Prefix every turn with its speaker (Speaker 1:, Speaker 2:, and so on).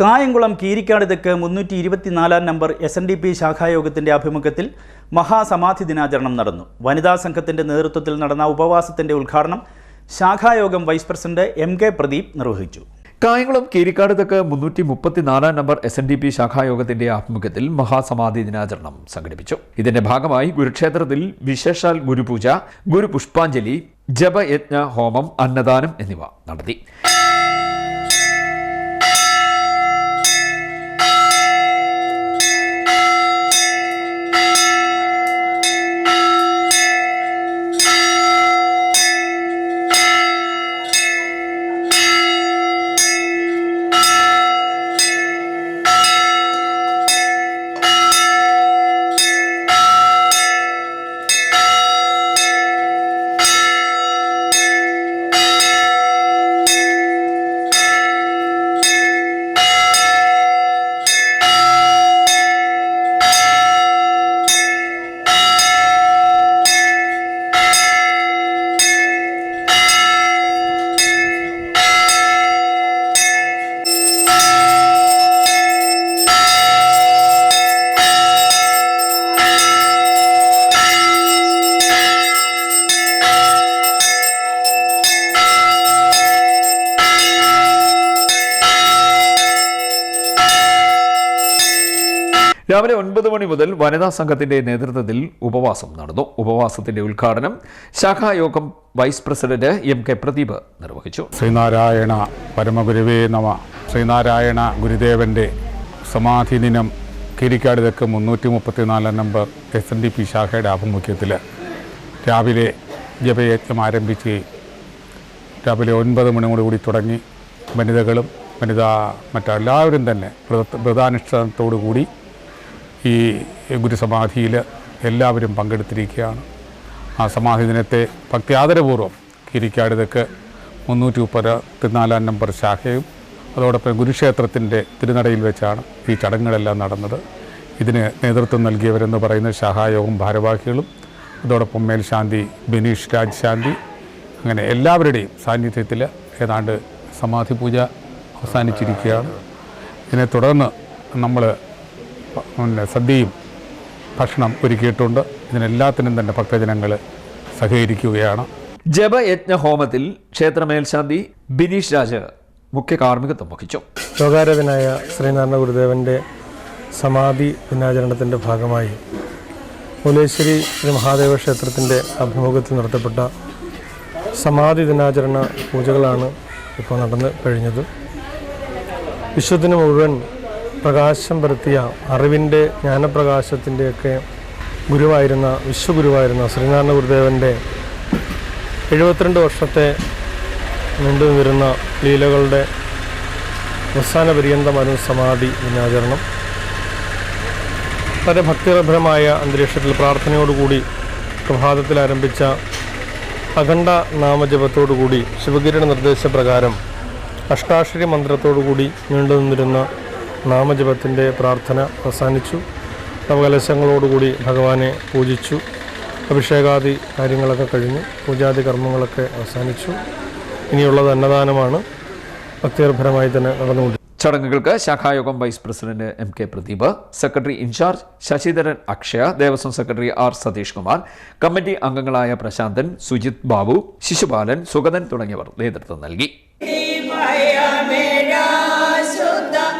Speaker 1: കായംകുളം കീരിക്കാട് തെക്ക് മുന്നൂറ്റി ഇരുപത്തിനാലാം number S N D P ശാഖായോഗത്തിന്റെ ആഭിമുഖ്യത്തിൽ മഹാസമാധി ദിനാചരണം നടന്നു. വനിതാ സംഘത്തിന്റെ നേതൃത്വത്തിൽ നടന്ന ഉപവാസത്തിന്റെ ഉദ്ഘാടനം ശാഖായോഗം vice president M K Pradeep നിർവഹിച്ചു.
Speaker 2: കായംകുളം കീരിക്കാട് തെക്ക് മുന്നൂറ്റി മുപ്പത്തിനാലാം number S N D P ശാഖായോഗത്തിന്റെ ആഭിമുഖ്യത്തിൽ മഹാസമാധി ദിനാചരണം സംഘടിപ്പിച്ചു. ഇതിന്റെ ഭാഗമായി ഗുരുക്ഷേത്രത്തിൽ വിശേഷാൽ ഗുരുപൂജ ഗുരുപുഷ്പാഞ്ജലി ജപയജ്ഞ ഹോമം അന്നദാനം എന്നിവ നടത്തി. രാവിലെ ഒൻപത് മണി മുതൽ വനിതാ സംഘത്തിന്റെ നേതൃത്വത്തിൽ ഉപവാസം നടന്നു. ഉപവാസത്തിന്റെ ഉദ്ഘാടനം ശാഖായോഗം vice president M K Pradeep നിർവഹിച്ചു.
Speaker 3: ശ്രീനാരായണ പരമഗുരുവേ നമ. ശ്രീനാരായണ ഗുരുദേവന്റെ സമാധി ദിനം കിരിക്കാട് തെക്ക് മുന്നൂറ്റി മുപ്പത്തിനാലാം number S N D P ശാഖയുടെ ആഭിമുഖ്യത്തിൽ രാവിലെ ജപയജ്ഞം ആരംഭിക്കുകയും രാവിലെ ഒൻപത് മണിയോടുകൂടി തുടങ്ങി. വനിതകളും വനിതാ മറ്റെല്ലാവരും തന്നെ വ്രത വ്രതാനുഷ്ഠാനത്തോടു കൂടി ഈ ഗുരുസമാധിയിൽ എല്ലാവരും പങ്കെടുത്തിരിക്കുകയാണ്. ആ സമാധി ദിനത്തെ ഭക്തി ആദരപൂർവം കിരിക്കാട് മുന്നൂറ്റി മുപ്പത്തിനാലാം നമ്പർ ശാഖയും അതോടൊപ്പം ഗുരുക്ഷേത്രത്തിന്റെ തിരുനടയിൽ വെച്ചാണ് ഈ ചടങ്ങുകളെല്ലാം നടന്നത്. ഇതിന് നേതൃത്വം നൽകിയവരെന്ന് പറയുന്ന ശാഖായോഗം ഭാരവാഹികളും അതോടൊപ്പം മേൽശാന്തി ബിനീഷ് രാജ് ശാന്തി അങ്ങനെ എല്ലാവരുടെയും സാന്നിധ്യത്തിൽ ഏതാണ്ട് സമാധി പൂജ അവസാനിച്ചിരിക്കുകയാണ്. ഇതിനെ തുടർന്ന് നമ്മൾ പിന്നെ സദ്യയും ഭക്ഷണം ഒരുക്കിയിട്ടുണ്ട്. ഇതിനെല്ലാത്തിനും തന്നെ ഭക്തജനങ്ങൾ സഹകരിക്കുകയാണ്.
Speaker 2: ജപയജ്ഞ ഹോമത്തിൽ ക്ഷേത്ര മേൽശാന്തി ബിനീഷ് രാജ് മുഖ്യ കാർമ്മികത്വം വഹിച്ചു.
Speaker 4: ലോകാരാധനായ ശ്രീനാരായണ ഗുരുദേവന്റെ സമാധി ദിനാചരണത്തിന്റെ ഭാഗമായി മുലേശ്വരി ശ്രീ മഹാദേവ ക്ഷേത്രത്തിന്റെ അഭിമുഖത്തിൽ നടത്തപ്പെട്ട സമാധി ദിനാചരണ പൂജകളാണ് ഇപ്പോൾ നടന്ന് കഴിഞ്ഞത്. വിശ്വത്തിന് മുഴുവൻ പ്രകാശം പരത്തിയ അറിവിന്റെ ജ്ഞാനപ്രകാശത്തിന്റെയൊക്കെ ഗുരുവായിരുന്ന വിശ്വഗുരുവായിരുന്ന ശ്രീനാരായണ ഗുരുദേവന്റെ എഴുപത്തിരണ്ട് വർഷത്തെ നീണ്ടു നിന്നിരുന്ന ലീലകളുടെ അവസാന പര്യന്തമായിരുന്നു സമാധി ദിനാചരണം വളരെ ഭക്തിനിർഭരമായ അന്തരീക്ഷത്തിൽ പ്രാർത്ഥനയോടുകൂടി പ്രഭാതത്തിൽ ആരംഭിച്ച അഖണ്ഡ നാമജപത്തോടുകൂടി ശിവഗിരിയുടെ നിർദ്ദേശപ്രകാരം അഷ്ടാക്ഷരി മന്ത്രത്തോടുകൂടി നീണ്ടു നിന്നിരുന്ന നാമജപത്തിന്റെ പ്രാർത്ഥന അവസാനിച്ചു. നവകലശങ്ങളോടുകൂടി ഭഗവാനെ പൂജിച്ചു. അഭിഷേകാദി കാര്യങ്ങളൊക്കെ കഴിഞ്ഞു. പൂജാതി കർമ്മങ്ങളൊക്കെ അവസാനിച്ചു. ഇനിയുള്ളത് അന്നദാനമാണ്. ഭക്തിർഭരമായി തന്നെ നടന്നുകൊണ്ട്
Speaker 2: ചടങ്ങുകൾക്ക് ശാഖായോഗം vice president M K Pradeep secretary in charge Sasidharan Akshaya Devaswom secretary R Satheesh Kumar committee അംഗങ്ങളായ പ്രശാന്തൻ സുജിത് ബാബു ശിശുപാലൻ സുഗതൻ തുടങ്ങിയവർ നേതൃത്വം നൽകി.
Speaker 5: ശുദ്ധ